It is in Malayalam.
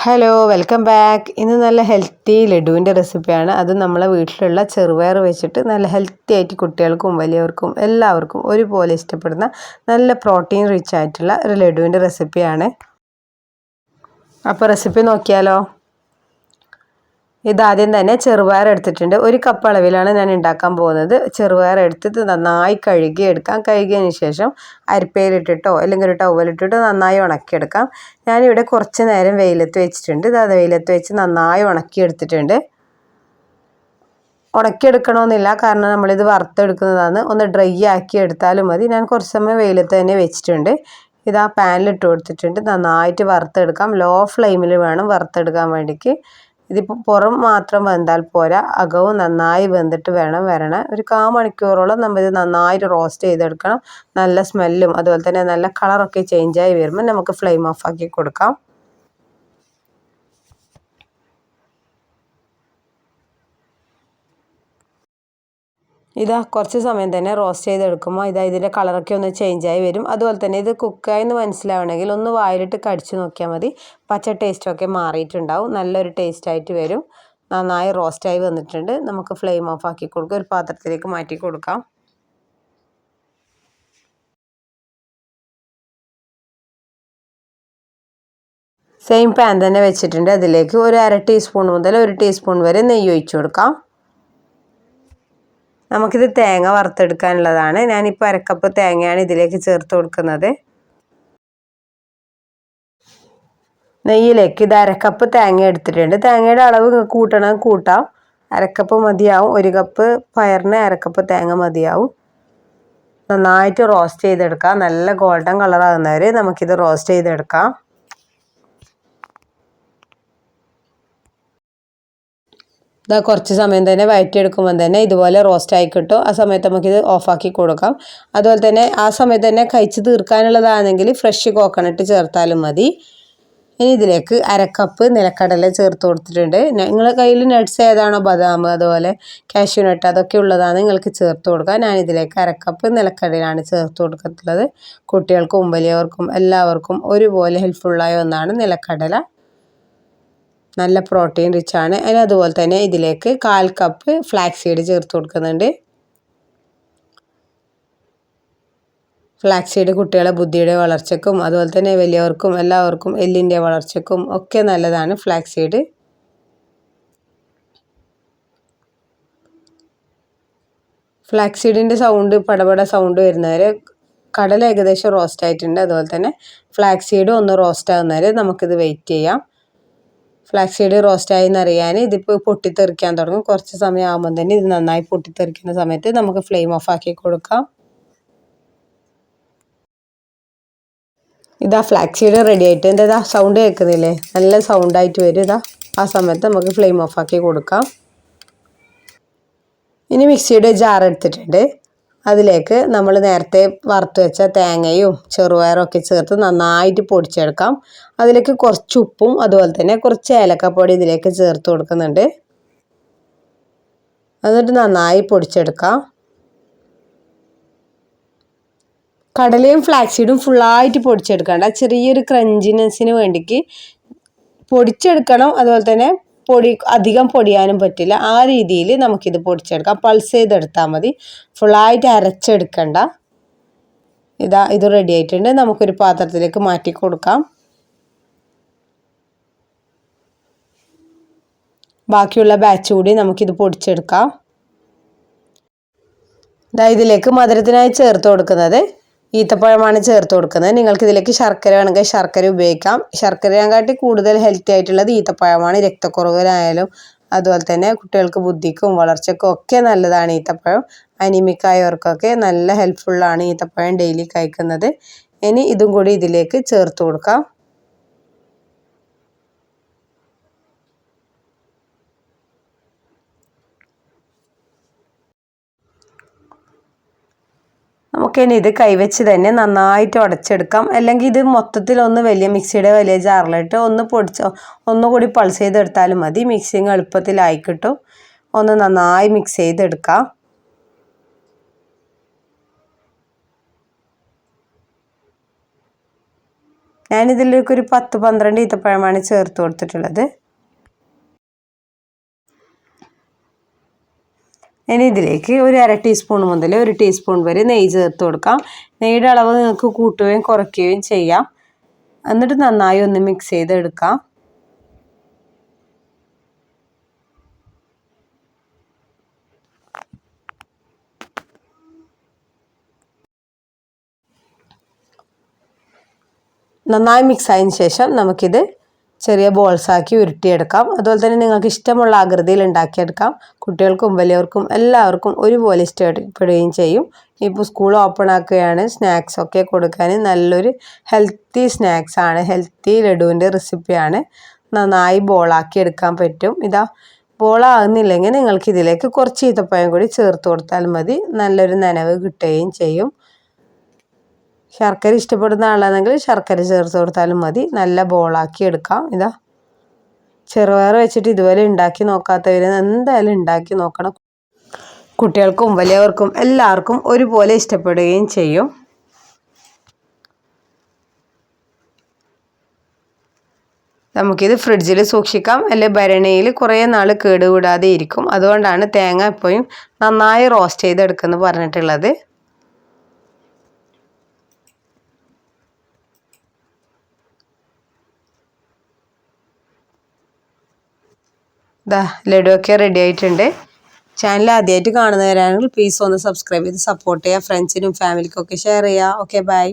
ഹലോ വെൽക്കം ബാക്ക് ഇന്ന് നല്ല ഹെൽത്തി ലഡുവിന്റെ റെസിപ്പിയാണ് അത് നമ്മളെ വീട്ടിലുള്ള ചെറുപയർ വെച്ചിട്ട് നല്ല ഹെൽത്തി ആയിട്ട് കുട്ടികൾക്കും വലിയവർക്കും എല്ലാവർക്കും ഒരുപോലെ ഇഷ്ടപ്പെടുന്ന നല്ല പ്രോട്ടീൻ റിച്ച് ആയിട്ടുള്ള ഒരു ലഡുവിന്റെ റെസിപ്പിയാണ് അപ്പോൾ റെസിപ്പി നോക്കിയാലോ? ഇതാദ്യം തന്നെ ചെറുപയർ എടുത്തിട്ടുണ്ട്. ഒരു കപ്പ് അളവിലാണ് ഞാൻ ഉണ്ടാക്കാൻ പോകുന്നത്. ചെറുപയർ എടുത്തിട്ട് നന്നായി കഴുകി എടുക്കാം. കഴുകിയതിന് ശേഷം അരിപ്പയിലിട്ടിട്ടോ അല്ലെങ്കിൽ ഒരു ടവലിട്ടിട്ടോ നന്നായി ഉണക്കിയെടുക്കാം. ഞാനിവിടെ കുറച്ച് നേരം വെയിലത്ത് വെച്ചിട്ടുണ്ട്. അത് വെയിലത്ത് വെച്ച് നന്നായി ഉണക്കിയെടുത്തിട്ടുണ്ട്. ഉണക്കിയെടുക്കണമെന്നില്ല. കാരണം നമ്മളിത് വറുത്തെടുക്കുന്നതാണ്. ഒന്ന് ഡ്രൈ ആക്കി എടുത്താലും മതി. ഞാൻ കുറച്ച് സമയം വെയിലത്ത് തന്നെ വെച്ചിട്ടുണ്ട്. ഇത് ആ പാനിലിട്ട് കൊടുത്തിട്ടുണ്ട്. നന്നായിട്ട് വറുത്തെടുക്കാം. ലോ ഫ്ലെയിമിൽ വേണം വറുത്തെടുക്കാൻ വേണ്ടിക്ക്. ഇതിപ്പോൾ പുറം മാത്രം വെന്താൽ പോരാ. അകവും നന്നായി വെന്തിട്ട് വേണം വരണം. ഒരു കാ മണിക്കൂറോളം നമ്മൾ ഇത് നന്നായിട്ട് റോസ്റ്റ് ചെയ്തെടുക്കണം. നല്ല സ്മെല്ലും അതുപോലെ തന്നെ നല്ല കളറൊക്കെ ചേഞ്ചായി വരുമ്പോൾ നമുക്ക് ഫ്ലെയിം ഓഫ് ആക്കി കൊടുക്കാം. ഇതാ കുറച്ച് സമയം തന്നെ റോസ്റ്റ് ചെയ്തെടുക്കുമ്പോൾ ഇതാ ഇതിന്റെ കളറൊക്കെ ഒന്ന് ചേഞ്ചായി വരും. അതുപോലെ തന്നെ ഇത് കുക്കായി എന്ന് മനസ്സിലാവണമെങ്കിൽ ഒന്ന് വായിലിട്ട് കടിച്ചു നോക്കിയാൽ മതി. പച്ച ടേസ്റ്റൊക്കെ മാറിയിട്ടുണ്ടാവും. നല്ലൊരു ടേസ്റ്റായിട്ട് വരും. നന്നായി റോസ്റ്റായി വന്നിട്ടുണ്ട്. നമുക്ക് ഫ്ലെയിം ഓഫ് ആക്കി കൊടുക്കുക ഒരു പാത്രത്തിലേക്ക് മാറ്റി കൊടുക്കാം. സെയിം പാൻ തന്നെ വെച്ചിട്ടുണ്ട്. അതിലേക്ക് ഒരു അര ടീസ്പൂൺ മുതൽ ഒരു ടീസ്പൂൺ വരെ നെയ്യ് ഒഴിച്ചു കൊടുക്കാം. നമുക്കിത് തേങ്ങ വറുത്തെടുക്കാനുള്ളതാണ്. ഞാനിപ്പോൾ അരക്കപ്പ് തേങ്ങയാണ് ഇതിലേക്ക് ചേർത്ത് കൊടുക്കുന്നത്. നെയ്യിലേക്ക് ഇത് അരക്കപ്പ് തേങ്ങ എടുത്തിട്ടുണ്ട്. തേങ്ങയുടെ അളവ് കൂട്ടണം കൂട്ടാം. അരക്കപ്പ് മതിയാവും. ഒരു കപ്പ് പയറിന് അരക്കപ്പ് തേങ്ങ മതിയാവും. നന്നായിട്ട് റോസ്റ്റ് ചെയ്തെടുക്കാം. നല്ല ഗോൾഡൻ കളറാകുന്നവർ നമുക്കിത് റോസ്റ്റ് ചെയ്തെടുക്കാം. ഇതാ കുറച്ച് സമയം തന്നെ വഴറ്റിയെടുക്കുമ്പോൾ തന്നെ ഇതുപോലെ റോസ്റ്റ് ആയി കിട്ടും. ആ സമയത്ത് നമുക്കിത് ഓഫാക്കി കൊടുക്കാം. അതുപോലെ തന്നെ ആ സമയത്ത് തന്നെ കഴിച്ച് തീർക്കാനുള്ളതാണെങ്കിൽ ഫ്രഷ് കോക്കനട്ട് ചേർത്താലും മതി. ഇനി ഇതിലേക്ക് അരക്കപ്പ് നിലക്കടല ചേർത്ത് കൊടുത്തിട്ടുണ്ട്. നിങ്ങളുടെ കയ്യിൽ നട്ട്സ് ഏതാണോ ബദാം അതുപോലെ കാഷ്യൂ നട്ട് അതൊക്കെ ഉള്ളതാണ് നിങ്ങൾക്ക് ചേർത്ത് കൊടുക്കുക ഞാൻ ഇതിലേക്ക് അരക്കപ്പ് നിലക്കടലാണ് ചേർത്ത് കൊടുക്കത്തുള്ളത് കുട്ടികൾക്കും വലിയവർക്കും എല്ലാവർക്കും ഒരുപോലെ ഹെൽപ്ഫുള്ളായ ഒന്നാണ് നിലക്കടല. നല്ല പ്രോട്ടീൻ റിച്ച് ആണ്. അതിന് അതുപോലെ തന്നെ ഇതിലേക്ക് കാൽ കപ്പ് ഫ്ലാക്സ് സീഡ് ചേർത്ത് കൊടുക്കുന്നുണ്ട്. ഫ്ലാക്സ് സീഡ് കുട്ടികളെ ബുദ്ധിയുടെ വളർച്ചയ്ക്കും അതുപോലെ തന്നെ വലിയവർക്കും എല്ലാവർക്കും എല്ലിന്റെ വളർച്ചയ്ക്കും ഒക്കെ നല്ലതാണ് ഫ്ലാക്സ് സീഡ് ഫ്ലാക്സ് സീഡിന്റെ സൗണ്ട് പടപട സൗണ്ട് വരുന്നവരെ കടൽ ഏകദേശം റോസ്റ്റ് ആയിട്ടുണ്ട്. അതുപോലെ തന്നെ ഫ്ലാക്സ് സീഡ് ഒന്ന് റോസ്റ്റ് ആകുന്നവരെ നമുക്കിത് വെയിറ്റ് ചെയ്യാം. ഫ്ലാക്സ് സീഡ് റോസ്റ്റായി എന്നറിയാൻ ഇതിപ്പോൾ പൊട്ടിത്തെറിക്കാൻ തുടങ്ങും. കുറച്ച് സമയം ആകുമ്പോൾ തന്നെ ഇത് നന്നായി പൊട്ടിത്തെറിക്കുന്ന സമയത്ത് നമുക്ക് ഫ്ലെയിം ഓഫ് ആക്കി കൊടുക്കാം. ഇതാ ഫ്ലാക്സ് സീഡ് റെഡി ആയിട്ട്. എന്റെ ഇതാ സൗണ്ട് കേൾക്കുന്നില്ലേ? നല്ല സൗണ്ടായിട്ട് വരും. ഇതാ ആ സമയത്ത് നമുക്ക് ഫ്ലെയിം ഓഫ് ആക്കി കൊടുക്കാം. ഇനി മിക്സിയുടെ ജാർ എടുത്തിട്ടുണ്ട്. അതിലേക്ക് നമ്മൾ നേരത്തെ വറുത്ത് വെച്ച തേങ്ങയും ചെറുപയറും ഒക്കെ ചേർത്ത് നന്നായിട്ട് പൊടിച്ചെടുക്കാം. അതിലേക്ക് കുറച്ച് ഉപ്പും അതുപോലെ തന്നെ കുറച്ച് ഏലക്കപ്പൊടി ഇതിലേക്ക് ചേർത്ത് കൊടുക്കുന്നുണ്ട്. എന്നിട്ട് നന്നായി പൊടിച്ചെടുക്കാം. കടലയും ഫ്ലാക്സീഡും ഫുള്ളായിട്ട് പൊടിച്ചെടുക്കണ്ട. ചെറിയൊരു ക്രഞ്ചിനെസ്സിന് വേണ്ടിക്ക് പൊടിച്ചെടുക്കണം. അതുപോലെ തന്നെ പൊടി അധികം പൊടിയാനും പറ്റില്ല. ആ രീതിയിൽ നമുക്കിത് പൊടിച്ചെടുക്കാം. പൾസ് ചെയ്തെടുത്താൽ മതി. ഫുള്ളായിട്ട് അരച്ചെടുക്കണ്ട. ഇതാ ഇത് റെഡി ആയിട്ടുണ്ട്. നമുക്കൊരു പാത്രത്തിലേക്ക് മാറ്റി കൊടുക്കാം. ബാക്കിയുള്ള ബാച്ച് കൂടി നമുക്കിത് പൊടിച്ചെടുക്കാം. ഇതാ ഇതിലേക്ക് മധുരത്തിനായി ചേർത്ത് കൊടുക്കുന്നത്. ഈത്തപ്പഴമാണ് ചേർത്ത് കൊടുക്കുന്നത്. നിങ്ങൾക്ക് ഇതിലേക്ക് ശർക്കര വേണമെങ്കിൽ ശർക്കര ഉപയോഗിക്കാം. ശർക്കരയെക്കാട്ടി കൂടുതൽ ഹെൽത്തി ആയിട്ടുള്ളത് ഈത്തപ്പഴമാണ്. രക്തക്കുറവിനായാലും അതുപോലെ തന്നെ കുട്ടികൾക്ക് ബുദ്ധിക്കും വളർച്ചയ്ക്കും ഒക്കെ നല്ലതാണ് ഈത്തപ്പഴം. അനിമിക്കായവർക്കൊക്കെ നല്ല ഹെൽപ്ഫുള്ളാണ് ഈത്തപ്പഴം ഡെയിലി കഴിക്കുന്നത്. ഇനി ഇതും കൂടി ഇതിലേക്ക് ചേർത്ത് കൊടുക്കാം. നമുക്കിനി ഇത് കൈവച്ച് തന്നെ നന്നായിട്ട് ഉടച്ചെടുക്കാം. അല്ലെങ്കിൽ ഇത് മൊത്തത്തിൽ ഒന്ന് വലിയ മിക്സിയുടെ വലിയ ജാറിലിട്ട് ഒന്ന് പൊടിച്ച് ഒന്നുകൂടി പൾസ് ചെയ്തെടുത്താലും മതി. മിക്സിങ് എളുപ്പത്തിലായി കിട്ടും. ഒന്ന് നന്നായി മിക്സ് ചെയ്തെടുക്കാം. ഞാനിതിലേക്ക് ഒരു പത്ത് പന്ത്രണ്ട് ഈത്തപ്പഴമാണ് ചേർത്ത് കൊടുത്തിട്ടുള്ളത്. ഇനി ഇതിലേക്ക് ഒരു അര ടീസ്പൂൺ മുതൽ ഒരു ടീസ്പൂൺ വരെ നെയ്യ് ചേർത്ത് കൊടുക്കാം. നെയ്യുടെ അളവ് നിങ്ങൾക്ക് കൂട്ടുകയും കുറയ്ക്കുകയും ചെയ്യാം. എന്നിട്ട് നന്നായി ഒന്ന് മിക്സ് ചെയ്തെടുക്കാം. നന്നായി മിക്സ് ആയതിനു ശേഷം നമുക്കിത് ചെറിയ ബോൾസാക്കി ഉരുട്ടിയെടുക്കാം. അതുപോലെ തന്നെ നിങ്ങൾക്ക് ഇഷ്ടമുള്ള ആകൃതിയിൽ ഉണ്ടാക്കിയെടുക്കാം. കുട്ടികൾക്കും വലിയവർക്കും എല്ലാവർക്കും ഒരുപോലെ ഇഷ്ടപ്പെടുകയും ചെയ്യും. ഇപ്പോൾ സ്കൂൾ ഓപ്പൺ ആക്കുകയാണ്. സ്നാക്സ് ഒക്കെ കൊടുക്കാൻ നല്ലൊരു ഹെൽത്തി സ്നാക്സ് ആണ്. ഹെൽത്തി ലഡുവിന്റെ റെസിപ്പിയാണ് നന്നായി ബോളാക്കി എടുക്കാൻ പറ്റും. ഇതാ ബോളാകുന്നില്ലെങ്കിൽ നിങ്ങൾക്ക് ഇതിലേക്ക് കുറച്ച് ഈത്തപ്പഴം കൂടി ചേർത്ത് കൊടുത്താൽ മതി. നല്ലൊരു നനവ് കിട്ടുകയും ചെയ്യും. ശർക്കര ഇഷ്ടപ്പെടുന്ന ആളാണെങ്കിൽ ശർക്കര ചേർത്ത് കൊടുത്താലും മതി. നല്ല ബോളാക്കി എടുക്കാം. ഇതാ. ചെറുപയർ വെച്ചിട്ട് ഇതുപോലെ ഉണ്ടാക്കി നോക്കാത്തവർ എന്തായാലും ഉണ്ടാക്കി നോക്കണം. കുട്ടികൾക്കും വലിയവർക്കും എല്ലാവർക്കും ഒരുപോലെ ഇഷ്ടപ്പെടുകയും ചെയ്യും. നമുക്കിത് ഫ്രിഡ്ജിൽ സൂക്ഷിക്കാം. അല്ലെങ്കിൽ ഭരണിയിൽ കുറേ നാൾ കേടുകൂടാതെ ഇരിക്കും. അതുകൊണ്ടാണ് തേങ്ങ എപ്പോഴും നന്നായി റോസ്റ്റ് ചെയ്തെടുക്കുമെന്ന് പറഞ്ഞിട്ടുള്ളത്. ദാ ലഡുവൊക്കെ റെഡി ആയിട്ടുണ്ട്. ചാനൽ ആദ്യമായിട്ട് കാണുന്നവരാണെങ്കിൽ പ്ലീസ് ഒന്ന് സബ്സ്ക്രൈബ് ചെയ്ത് സപ്പോർട്ട് ചെയ്യുക. ഫ്രണ്ട്സിനും ഫാമിലിക്കും ഒക്കെ ഷെയർ ചെയ്യുക. Okay bye